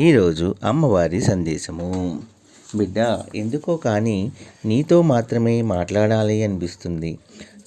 ఈరోజు అమ్మవారి సందేశము. బిడ్డ ఎందుకో కానీ నీతో మాత్రమే మాట్లాడాలి అనిపిస్తుంది.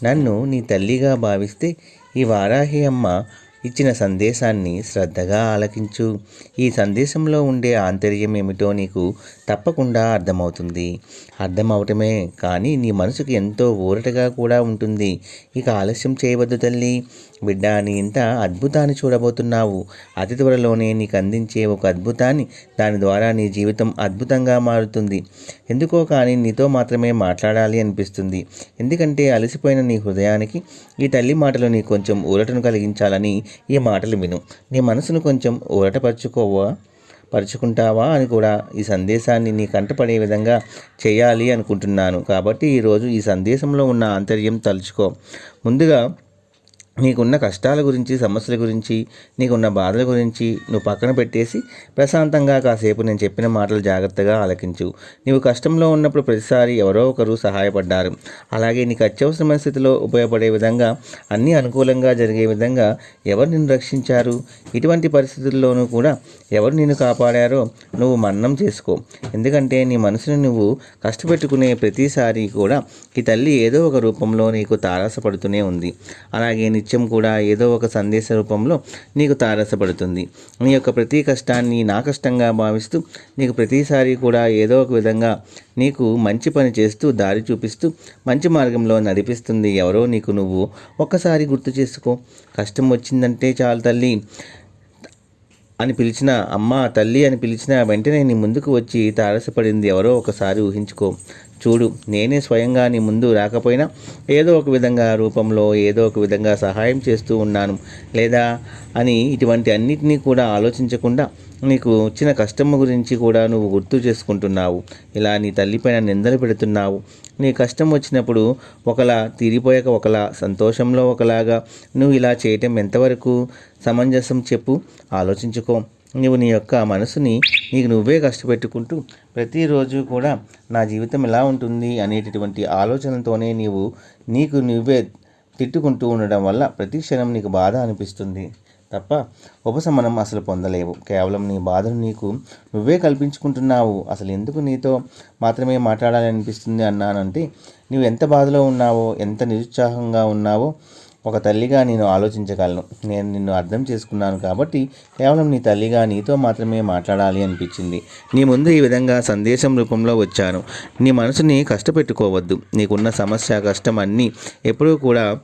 నన్ను నీ తల్లిగా భావిస్తే ఈ వారాహి అమ్మ ఇచ్చిన సందేశాన్ని శ్రద్ధగా ఆలకించు. ఈ సందేశంలో ఉండే ఆంతర్యం ఏమిటో నీకు తప్పకుండా అర్థమవుతుంది. అర్థమవటమే కానీ నీ మనసుకు ఎంతో ఊరటగా కూడా ఉంటుంది. ఇక ఆలస్యం చేయవద్దు తల్లి. బిడ్డ నీ ఇంత అద్భుతాన్ని చూడబోతున్నావు. అతి త్వరలోనే నీకు అందించే ఒక అద్భుతాన్ని దాని ద్వారా నీ జీవితం అద్భుతంగా మారుతుంది. ఎందుకో కానీ నీతో మాత్రమే మాట్లాడాలి అనిపిస్తుంది. ఎందుకంటే అలసిపోయిన నీ హృదయానికి ఈ తల్లి మాటలు నీ కొంచెం ఊరటను కలిగించాలని ఈ మాటలు విను. నీ మనసును కొంచెం ఊరటపరుచుకోవా? పరుచుకుంటావా? అని కూడా ఈ సందేశాన్ని నీ కంటపడే విధంగా చేయాలి అనుకుంటున్నాను. కాబట్టి ఈరోజు ఈ సందేశంలో ఉన్న ఆంతర్యం తలుచుకో. ముందుగా నీకున్న కష్టాల గురించి సమస్యల గురించి నీకున్న బాధల గురించి నువ్వు పక్కన పెట్టేసి ప్రశాంతంగా కాసేపు నేను చెప్పిన మాటలు జాగ్రత్తగా ఆలకించు. నీవు కష్టంలో ఉన్నప్పుడు ప్రతిసారి ఎవరో ఒకరు సహాయపడ్డారు. అలాగే నీకు అత్యవసరమైన స్థితిలో ఉపయోగపడే విధంగా అన్నీ అనుకూలంగా జరిగే విధంగా ఎవరు నిన్ను రక్షించారు? ఇటువంటి పరిస్థితుల్లోనూ కూడా ఎవరు నిన్ను కాపాడారో నువ్వు మన్నం చేసుకో. ఎందుకంటే నీ మనసును నువ్వు కష్టపెట్టుకునే ప్రతిసారి కూడా ఈ తల్లి ఏదో ఒక రూపంలో నీకు తారసపడుతూనే ఉంది. అలాగే నీ నిత్యం కూడా ఏదో ఒక సందేశ రూపంలో నీకు తారసపడుతుంది. నీ యొక్క ప్రతి కష్టాన్ని నా కష్టంగా భావిస్తూ నీకు ప్రతిసారి కూడా ఏదో ఒక విధంగా నీకు మంచి పని చేస్తూ దారి చూపిస్తూ మంచి మార్గంలో నడిపిస్తుంది ఎవరో నీకు నువ్వు. ఒక్కసారి గుర్తు చేసుకో. కష్టం వచ్చిందంటే చాలు తల్లి. అని పిలిచిన అమ్మ తల్లి అని పిలిచిన వెంటనే నీ ముందుకు వచ్చి తారసపడింది ఎవరో ఒకసారి ఊహించుకో. చూడు నేనే స్వయంగా నీ ముందు రాకపోయినా ఏదో ఒక విధంగా రూపంలో ఏదో ఒక విధంగా సహాయం చేస్తూ ఉన్నాను. లేదా అని ఇటువంటి అన్నిటినీ కూడా ఆలోచించకుండా నీకు వచ్చిన కష్టం గురించి కూడా నువ్వు గుర్తు చేసుకుంటున్నావు. ఇలా నీ తల్లిపైన నిందలు పెడుతున్నావు. నీ కష్టం వచ్చినప్పుడు ఒకలా తీరిపోయాక ఒకలా సంతోషంలో ఒకలాగా నువ్వు ఇలా చేయటం ఎంతవరకు సమంజసం చెప్పు? ఆలోచించుకో. నువ్వు నీ యొక్క మనసుని నీకు నువ్వే కష్టపెట్టుకుంటూ ప్రతిరోజు కూడా నా జీవితం ఎలా ఉంటుంది అనేటటువంటి ఆలోచనతోనే నీవు నీకు నువ్వే తిట్టుకుంటూ ఉండడం వల్ల ప్రతి క్షణం నీకు బాధ అనిపిస్తుంది. తప్ప ఉపశమనం అసలు పొందలేవు. కేవలం నీ బాధను నీకు నువ్వే కల్పించుకుంటున్నావు. అసలు ఎందుకు నీతో మాత్రమే మాట్లాడాలి అనిపిస్తుంది అన్నానంటే నువ్వు ఎంత బాధలో ఉన్నావో ఎంత నిరుత్సాహంగా ఉన్నావో ఒక తల్లిగా నేను ఆలోచించగలను. నేను నిన్ను అర్థం చేసుకున్నాను కాబట్టి కేవలం నీ తల్లిగా నీతో మాత్రమే మాట్లాడాలి అనిపించింది. నీ ముందు ఈ విధంగా సందేశం రూపంలో వచ్చాను. నీ మనసుని కష్టపెట్టుకోవద్దు. నీకున్న సమస్య కష్టం అన్నీ ఎప్పుడూ కూడా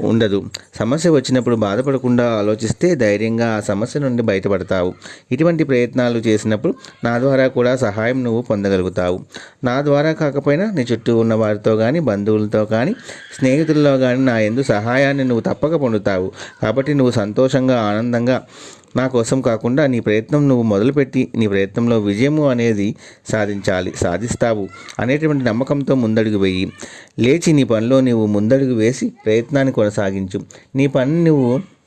ఉండదు. సమస్య వచ్చినప్పుడు బాధపడకుండా ఆలోచిస్తే ధైర్యంగా ఆ సమస్య నుండి బయటపడతావు. ఇటువంటి ప్రయత్నాలు చేసినప్పుడు నా ద్వారా కూడా సహాయం నువ్వు పొందగలుగుతావు. నా ద్వారా కాకపోయినా నీ చుట్టూ ఉన్న వారితో కానీ బంధువులతో కానీ స్నేహితుల్లో కానీ నా ఎందు సహాయాన్ని నువ్వు తప్పక పొందుతావు. కాబట్టి నువ్వు సంతోషంగా ఆనందంగా నా కోసం కాకుండా నీ ప్రయత్నం నువ్వు మొదలుపెట్టి నీ ప్రయత్నంలో విజయము అనేది సాధించాలి సాధిస్తావు అనేటువంటి నమ్మకంతో ముందడుగు వేయి. లేచి నీ పనిలో నీవు ముందడుగు వేసి ప్రయత్నాన్ని కొనసాగించు. నీ పని నువ్వు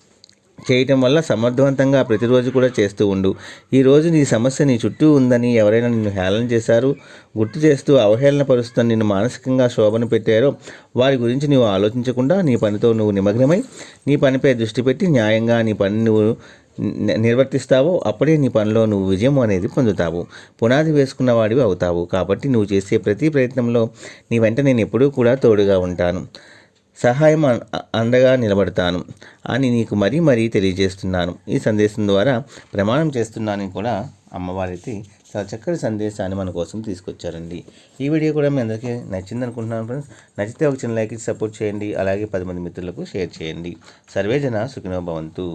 చేయటం వల్ల సమర్థవంతంగా ప్రతిరోజు కూడా చేస్తూ ఉండు. ఈరోజు నీ సమస్య నీ చుట్టూ ఉందని ఎవరైనా నిన్ను హేళన చేశారు? గుర్తు చేస్తూ అవహేళన పరుస్తూ నిన్ను మానసికంగా శోభను పెట్టారో వారి గురించి నువ్వు ఆలోచించకుండా నీ పనితో నువ్వు నిమగ్నమై నీ పనిపై దృష్టి పెట్టి న్యాయంగా నీ పని నువ్వు నిర్వర్తిస్తావో అప్పుడే నీ పనిలో నువ్వు విజయం అనేది పొందుతావు. పునాది వేసుకున్న వాడివి అవుతావు. కాబట్టి నువ్వు చేసే ప్రతి ప్రయత్నంలో నీ వెంట నేను ఎప్పుడూ కూడా తోడుగా ఉంటాను. సహాయం అండగా నిలబడతాను అని నీకు మరీ మరీ తెలియజేస్తున్నాను. ఈ సందేశం ద్వారా ప్రమాణం చేస్తున్నానని కూడా అమ్మవారైతే చాలా చక్కటి సందేశాన్ని మన కోసం తీసుకొచ్చారండి. ఈ వీడియో కూడా మీ అందరికీ నచ్చింది అనుకుంటున్నాను ఫ్రెండ్స్. నచ్చితే ఒక చిన్న లైక్ సపోర్ట్ చేయండి. అలాగే పది మంది మిత్రులకు షేర్ చేయండి. సర్వేజన సుఖినో భవంతు.